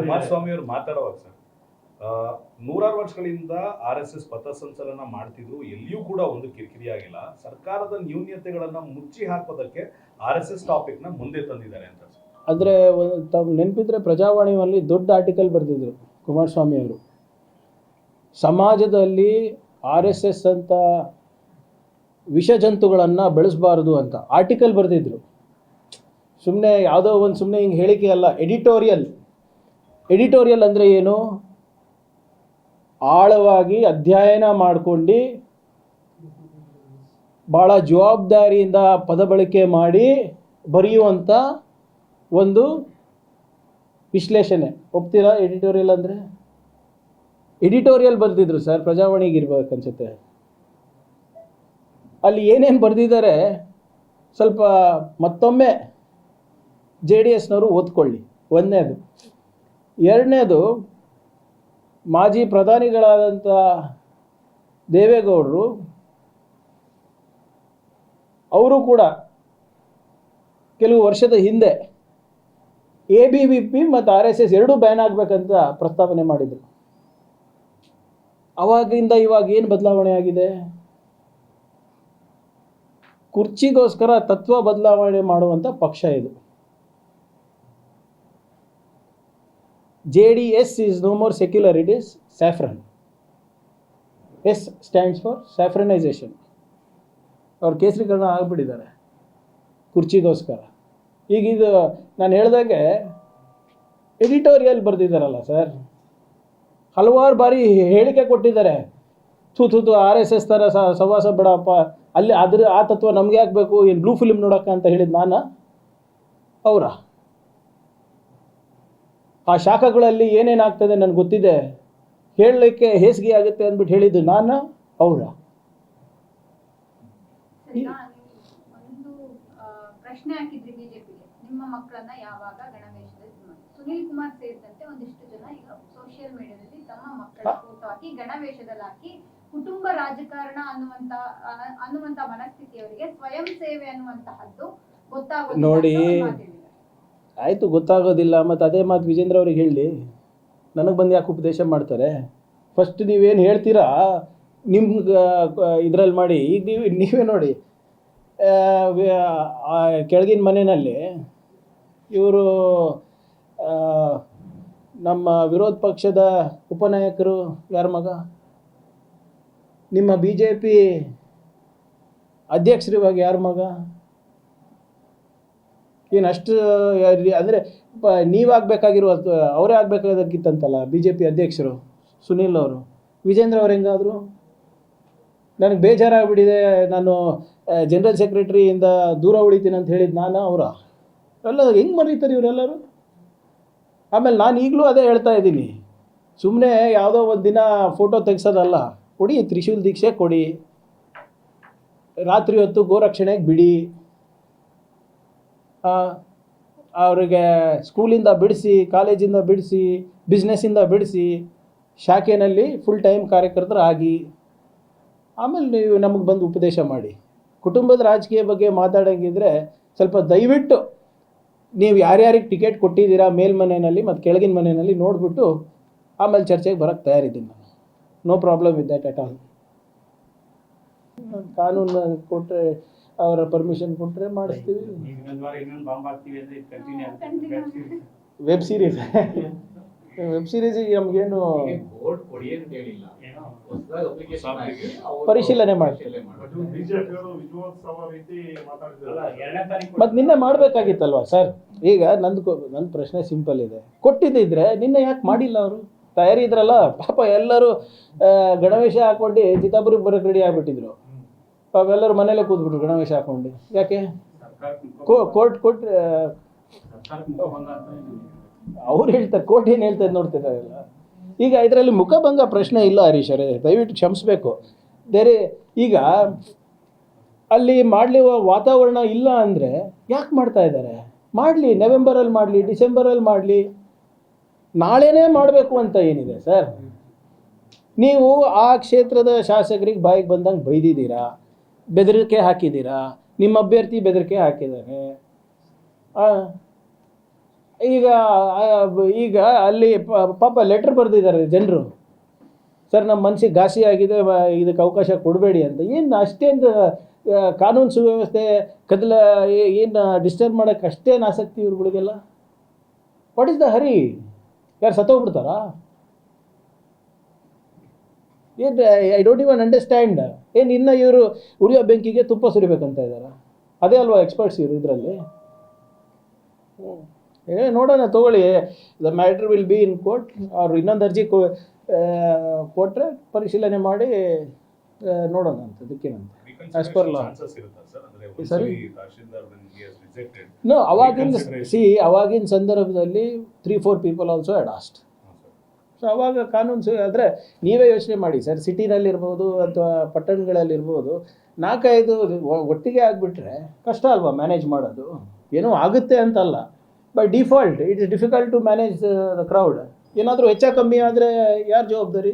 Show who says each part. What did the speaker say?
Speaker 1: ಕುಮಾರಸ್ವಾಮಿ ಅವರು ಮಾತಾಡುವಾಗ ಸರ್ ನೂರಾರು ವರ್ಷಗಳಿಂದ ಆರ್ ಎಸ್ ಎಸ್ ಪಥಸಂಚಲನ ಮಾಡ್ತಿದ್ರು ಎಲ್ಲಿಯೂ ಕೂಡ ಒಂದು ಕಿರಿಕಿರಿ ಆಗಿಲ್ಲ. ಸರ್ಕಾರದ ನ್ಯೂನ್ಯತೆಗಳನ್ನ ಮುಚ್ಚಿ ಹಾಕೋದಕ್ಕೆ ಆರ್ ಎಸ್ ಎಸ್ ಟಾಪಿಕ್ನ ಮುಂದೆ ತಂದಿದ್ದಾರೆ ಅಂತ
Speaker 2: ಅಂದ್ರೆ ತಮ್ ತಮ್ಮ ನೆನಪಿದ್ರೆ ಪ್ರಜಾವಾಣಿಯಲ್ಲಿ ದೊಡ್ಡ ಆರ್ಟಿಕಲ್ ಬರೆದಿದ್ರು ಕುಮಾರಸ್ವಾಮಿ ಅವರು. ಸಮಾಜದಲ್ಲಿ ಆರ್ ಎಸ್ ಎಸ್ ಅಂತ ವಿಷಜಂತುಗಳನ್ನು ಬೆಳೆಸಬಾರದು ಅಂತ ಆರ್ಟಿಕಲ್ ಬರೆದಿದ್ರು. ಸುಮ್ಮನೆ ಯಾವುದೋ ಒಂದು ಸುಮ್ಮನೆ ಹಿಂಗೆ ಹೇಳಿಕೆ ಅಲ್ಲ, ಎಡಿಟೋರಿಯಲ್. ಎಡಿಟೋರಿಯಲ್ ಅಂದರೆ ಏನು? ಆಳವಾಗಿ ಅಧ್ಯಯನ ಮಾಡ್ಕೊಂಡು ಭಾಳ ಜವಾಬ್ದಾರಿಯಿಂದ ಪದ ಬಳಕೆ ಮಾಡಿ ಬರೆಯುವಂಥ ಒಂದು ವಿಶ್ಲೇಷಣೆ. ಒಪ್ತೀರಾ ಎಡಿಟೋರಿಯಲ್ ಅಂದರೆ? ಎಡಿಟೋರಿಯಲ್ ಬರೆದಿದ್ರು ಸರ್, ಪ್ರಜಾವಾಣಿಗೆ ಇರ್ಬೇಕು ಅನ್ಸುತ್ತೆ ಅಲ್ಲಿ ಏನೇನು ಬರೆದಿದ್ದಾರೆ, ಸ್ವಲ್ಪ ಮತ್ತೊಮ್ಮೆ ಜೆ ಡಿ ಎಸ್ನವರು ಓದ್ಕೊಳ್ಳಿ. ಒಂದನೇದು. ಎರಡನೇದು, ಮಾಜಿ ಪ್ರಧಾನಿಗಳಾದಂಥ ದೇವೇಗೌಡರು, ಅವರು ಕೂಡ ಕೆಲವು ವರ್ಷದ ಹಿಂದೆ ಎ ಬಿ ವಿ ಪಿ ಮತ್ತು ಆರ್ ಎಸ್ ಎಸ್ ಎರಡೂ ಬ್ಯಾನ್ ಆಗಬೇಕಂತ ಪ್ರಸ್ತಾವನೆ ಮಾಡಿದರು. ಅವಾಗಿಂದ ಇವಾಗ ಏನು ಬದಲಾವಣೆ ಆಗಿದೆ? ಕುರ್ಚಿಗೋಸ್ಕರ ತತ್ವ ಬದಲಾವಣೆ ಮಾಡುವಂಥ ಪಕ್ಷ ಇದು. J D S is no more secular it is saffron S stands for saffronisation ಅವ್ರು ಕೇಸರೀಕರಣ ಆಗಿಬಿಟ್ಟಿದ್ದಾರೆ. ಕುರ್ಚಿಗೋಸ್ಕರ. ಈಗ ಇದು ನಾನು ಹೇಳ್ದಾಗೆ ಎಡಿಟೋರಿಯಲ್ ಬರೆದಿದ್ದಾರಲ್ಲ ಸರ್? ಹಲವಾರು ಬಾರಿ ಹೇಳಿಕೆ ಕೊಟ್ಟಿದ್ದಾರೆ. ಥೂ ಥೂ ಥೂ, ಆರ್ ಎಸ್ ಎಸ್ ಥರ ಸವಾಸ ಬಿಡಪ್ಪ. ಅಲ್ಲಿ ಅದ್ರ ಆ ತತ್ವ ನಮಗೆ ಹಾಕಬೇಕು ಬೇಕು? ಏನು ಬ್ಲೂ ಫಿಲ್ಮ್ ನೋಡೋಕ್ಕ ಅಂತ ಹೇಳಿದ್ ನಾನು? ಅವರ. ಆ ಶಾಖಗಳಲ್ಲಿ ಏನೇನಾಗ್ತದೆ ನನಗೆ ಗೊತ್ತಿದೆ. ಹೇಳಲಿಕ್ಕೆ ಹೇಸಿಗೆ ಆಗುತ್ತೆ ಅಂದ್ಬಿಟ್ಟು ಹೇಳಿದ್ದು ನಾನು ಅವರ.
Speaker 3: ಪ್ರಶ್ನೆ ಹಾಕಿದ್ರಿ ಬಿಜೆಪಿಗೆ. ನಿಮ್ಮ ಮಕ್ಕಳನ್ನ ಯಾವಾಗ ಗಣವೇಶದಲ್ಲಿ ಸುನೀಲ್ ಕುಮಾರ್ ಸೇರಿದಂತೆ ಒಂದಿಷ್ಟು ಜನ ಈಗ ಸೋಷಿಯಲ್ ಮೀಡಿಯಾದಲ್ಲಿ ತಮ್ಮ ಮಕ್ಕಳ ಫೋಟೋ ಹಾಕಿ ಗಣವೇಶದಲ್ಲಿ ಹಾಕಿ ಕುಟುಂಬ ರಾಜಕಾರಣ ಅನ್ನುವಂತ ಅನ- ಅನ್ನುವಂತ ಮನಸ್ಥಿತಿಯವರಿಗೆ ಸ್ವಯಂ ಸೇವೆ ಅನ್ನುವಂತಹದ್ದು ಗೊತ್ತಾಗುತ್ತೆ
Speaker 2: ನೋಡಿ.
Speaker 3: ಅಂತ ಒಂದ್ ಮಾತು ಹೇಳಿದ್ದಾರೆ.
Speaker 2: ಆಯಿತು, ಗೊತ್ತಾಗೋದಿಲ್ಲ. ಮತ್ತು ಅದೇ ಮಾತು ವಿಜೇಂದ್ರ ಅವ್ರಿಗೆ ಹೇಳಿ. ನನಗೆ ಬಂದು ಯಾಕೆ ಉಪದೇಶ ಮಾಡ್ತಾರೆ? ಫಸ್ಟ್ ನೀವೇನು ಹೇಳ್ತೀರಾ? ನಿಮ್ಗೆ ಇದರಲ್ಲಿ ಮಾಡಿ. ಈಗ ನೀವು, ನೀವೇ ನೋಡಿ. ಕೆಳಗಿನ ಮನೆಯಲ್ಲಿ ಇವರು ನಮ್ಮ ವಿರೋಧ ಪಕ್ಷದ ಉಪನಾಯಕರು ಯಾರ ಮಗ? ನಿಮ್ಮ ಬಿ ಜೆ ಪಿ ಅಧ್ಯಕ್ಷರು ಇವಾಗ ಯಾರ ಮಗ? ಏನು ಅಷ್ಟು ಅಂದರೆ ನೀವಾಗಬೇಕಾಗಿರುವ ಅವರೇ ಆಗಬೇಕಾದಕ್ಕಿತ್ತಂತಲ್ಲ ಬಿ ಜೆ ಪಿ ಅಧ್ಯಕ್ಷರು, ಸುನೀಲ್ ಅವರು. ವಿಜೇಂದ್ರ ಅವ್ರು ಹೆಂಗಾದರು? ನನಗೆ ಬೇಜಾರಾಗ್ಬಿಟ್ಟಿದೆ. ನಾನು ಜನರಲ್ ಸೆಕ್ರೆಟರಿಯಿಂದ ದೂರ ಉಳಿತೀನಿ ಅಂತ ಹೇಳಿದ್ದು ನಾನು ಅವರ. ಎಲ್ಲ ಹೆಂಗೆ ಮರೀತಾರೆ ಇವರೆಲ್ಲರೂ? ಆಮೇಲೆ ನಾನು ಈಗಲೂ ಅದೇ ಹೇಳ್ತಾ ಇದ್ದೀನಿ. ಸುಮ್ಮನೆ ಯಾವುದೋ ಒಂದು ದಿನ ಫೋಟೋ ತೆಗ್ಸೋದಲ್ಲ. ಕೊಡಿ, ತ್ರಿಶೂಲ್ ದೀಕ್ಷೆ ಕೊಡಿ. ರಾತ್ರಿ ಹೊತ್ತು ಗೋರಕ್ಷಣೆಗೆ ಬಿಡಿ. ಅವ್ರಿಗೆ ಸ್ಕೂಲಿಂದ ಬಿಡಿಸಿ ಕಾಲೇಜಿಂದ ಬಿಡಿಸಿ ಬಿಸ್ನೆಸ್ಸಿಂದ ಬಿಡಿಸಿ ಶಾಖೆಯಲ್ಲಿ ಫುಲ್ ಟೈಮ್ ಕಾರ್ಯಕರ್ತರಾಗಿ ಆಮೇಲೆ ನೀವು ನಮಗೆ ಬಂದು ಉಪದೇಶ ಮಾಡಿ. ಕುಟುಂಬದ ರಾಜಕೀಯ ಬಗ್ಗೆ ಮಾತಾಡೋಂಗಿದ್ರೆ ಸ್ವಲ್ಪ ದಯವಿಟ್ಟು ನೀವು ಯಾರ್ಯಾರಿಗೆ ಟಿಕೆಟ್ ಕೊಟ್ಟಿದ್ದೀರಾ ಮೇಲ್ಮನೆಯಲ್ಲಿ ಮತ್ತು ಕೆಳಗಿನ ಮನೆಯಲ್ಲಿ ನೋಡಿಬಿಟ್ಟು ಆಮೇಲೆ ಚರ್ಚೆಗೆ ಬರೋಕ್ಕೆ ತಯಾರಿದ್ದೀನಿ ನಾನು. No problem with that at all ಕಾನೂನು ಕೊಟ್ಟರೆ ಅವರ ಪರ್ಮಿಷನ್ ಕೊಟ್ಟರೆ ಮಾಡಿಸ್ತೀವಿ. ವೆಬ್ ಸೀರೀಸ್ ವೆಬ್ ಸೀರೀಸ್ ನಮಗೇನು
Speaker 4: ಬೋರ್ಡ್ ಕೊಡಿ ಅಂತ ಹೇಳಿಲ್ಲ. ಹೊಸದಾಗಿ ಅಪ್ಲಿಕೇಶನ್ ಹಾಕಿ ಅವ್ರು
Speaker 2: ಪರಿಶೀಲನೆ
Speaker 5: ಮಾಡ್ತೀವಿ
Speaker 2: ಮತ್ತೆ ನಿನ್ನೆ ಮಾಡಬೇಕಾಗಿತ್ತಲ್ವಾ ಸರ್? ಈಗ ನಂದು ಕೊ- ನನ್ನ ಪ್ರಶ್ನೆ ಸಿಂಪಲ್ ಇದೆ. ಕೊಟ್ಟಿದ್ದಿದ್ರೆ ನಿನ್ನೆ ಯಾಕೆ ಮಾಡಿಲ್ಲ ಅವರು? ತಯಾರಿ ಇದ್ರಲ್ಲ ಪಾಪ ಎಲ್ಲರೂ ಗಣವೇಶ ಹಾಕೊಂಡು ಚಿತ್ತಾಪುರಿಗೆ ಬರೋಕ್ಕೆ ರೆಡಿ ಆಗಿಬಿಟ್ಟಿದ್ರು. ಪಾಪ ಎಲ್ಲರೂ ಮನೇಲೆ ಕೂತ್ಬಿಟ್ರು ಗಣವೇಶ ಹಾಕೊಂಡು. ಯಾಕೆ? ಕೋರ್ಟ್ ಕೊಟ್ಟು ಅವ್ರು ಹೇಳ್ತಾರೆ, ಕೋರ್ಟ್ ಏನು ಹೇಳ್ತಾರೆ ನೋಡ್ತಿದ್ದಾರಲ್ಲ ಈಗ ಇದರಲ್ಲಿ ಮುಖಭಂಗ ಪ್ರಶ್ನೆ ಇಲ್ಲ ಹರೀಶ್ ಅವರೇ, ದಯವಿಟ್ಟು ಕ್ಷಮಿಸ್ಬೇಕು. ಬೇರೆ, ಈಗ ಅಲ್ಲಿ ಮಾಡಲಿರುವ ವಾತಾವರಣ ಇಲ್ಲ ಅಂದರೆ ಯಾಕೆ ಮಾಡ್ತಾ ಇದ್ದಾರೆ? ಮಾಡಲಿ, ನವೆಂಬರಲ್ಲಿ ಮಾಡಲಿ, ಡಿಸೆಂಬರಲ್ಲಿ ಮಾಡಲಿ, ನಾಳೆನೇ ಮಾಡಬೇಕು ಅಂತ ಏನಿದೆ ಸರ್? ನೀವು ಆ ಕ್ಷೇತ್ರದ ಶಾಸಕರಿಗೆ ಬಾಯಿಗೆ ಬಂದಂಗೆ ಬೈದಿದ್ದೀರಾ? ಬೆದರಿಕೆ ಹಾಕಿದ್ದೀರಾ? ನಿಮ್ಮ ಅಭ್ಯರ್ಥಿ ಬೆದರಿಕೆ ಹಾಕಿದ್ದಾರೆ. ಈಗ ಈಗ ಅಲ್ಲಿ ಪಾಪ ಲೆಟ್ರ್ ಬರೆದಿದ್ದಾರೆ ಜನರು. ಸರ್, ನಮ್ಮ ಮನಸ್ಸಿಗೆ ಘಾಸಿ ಆಗಿದೆ ಇದಕ್ಕೆ ಅವಕಾಶ ಕೊಡಬೇಡಿ ಅಂತ. ಏನು ಅಷ್ಟೇನು ಕಾನೂನು ಸುವ್ಯವಸ್ಥೆ, ಕದಲ ಏನು ಡಿಸ್ಟರ್ಬ್ ಮಾಡೋಕ್ಕೆ ಅಷ್ಟೇನು ಆಸಕ್ತಿ ಇವ್ರುಗಳಿಗೆಲ್ಲ? ವಾಟ್ ಇಸ್ ದ ಹರಿ ಯಾರು ಸತ್ತೋಗ್ಬಿಡ್ತಾರಾ? ಏನು ಐ ಡೋಂಟ್ ಇವನ್ ಅಂಡರ್ಸ್ಟ್ಯಾಂಡ್ ಏನು ಇನ್ನು ಇವರು ಉರಿಯೋ ಬೆಂಕಿಗೆ ತುಪ್ಪ ಸುರಿಬೇಕಂತ ಇದ್ದಾರೆ ಅದೇ ಅಲ್ವಾ ಎಕ್ಸ್ಪರ್ಟ್ಸ್ ಇವರು ಇದರಲ್ಲಿ? ಏ ನೋಡೋಣ ತಗೊಳ್ಳಿ. The matter will be in court ಅವ್ರು ಇನ್ನೊಂದು ಅರ್ಜಿ ಕೊ ಕೊಟ್ಟರೆ ಪರಿಶೀಲನೆ ಮಾಡಿ ನೋಡೋಣ ಅಂತ ಅದಕ್ಕೇನಂತ. ಆಸ್
Speaker 1: ಪರ್ ಲಾ ಸರಿ?
Speaker 2: ನೋ ಅವಾಗಿನ. ಸಿ ಅವಾಗಿನ ಸಂದರ್ಭದಲ್ಲಿ three four people also had asked so ಅವಾಗ ಕಾನೂನು ಸು ಆದರೆ ನೀವೇ ಯೋಚನೆ ಮಾಡಿ, ಸರ್, ಸಿಟಿನಲ್ಲಿರ್ಬೋದು ಅಥವಾ ಪಟ್ಟಣಗಳಲ್ಲಿರ್ಬೋದು, ನಾಲ್ಕೈದು ಒಟ್ಟಿಗೆ ಆಗಿಬಿಟ್ರೆ ಕಷ್ಟ ಅಲ್ವಾ ಮ್ಯಾನೇಜ್ ಮಾಡೋದು? ಏನೋ ಆಗುತ್ತೆ ಅಂತಲ್ಲ. By default it is difficult to manage the crowd ಏನಾದರೂ ಹೆಚ್ಚ ಕಮ್ಮಿ ಆದರೆ ಯಾರು ಜವಾಬ್ದಾರಿ?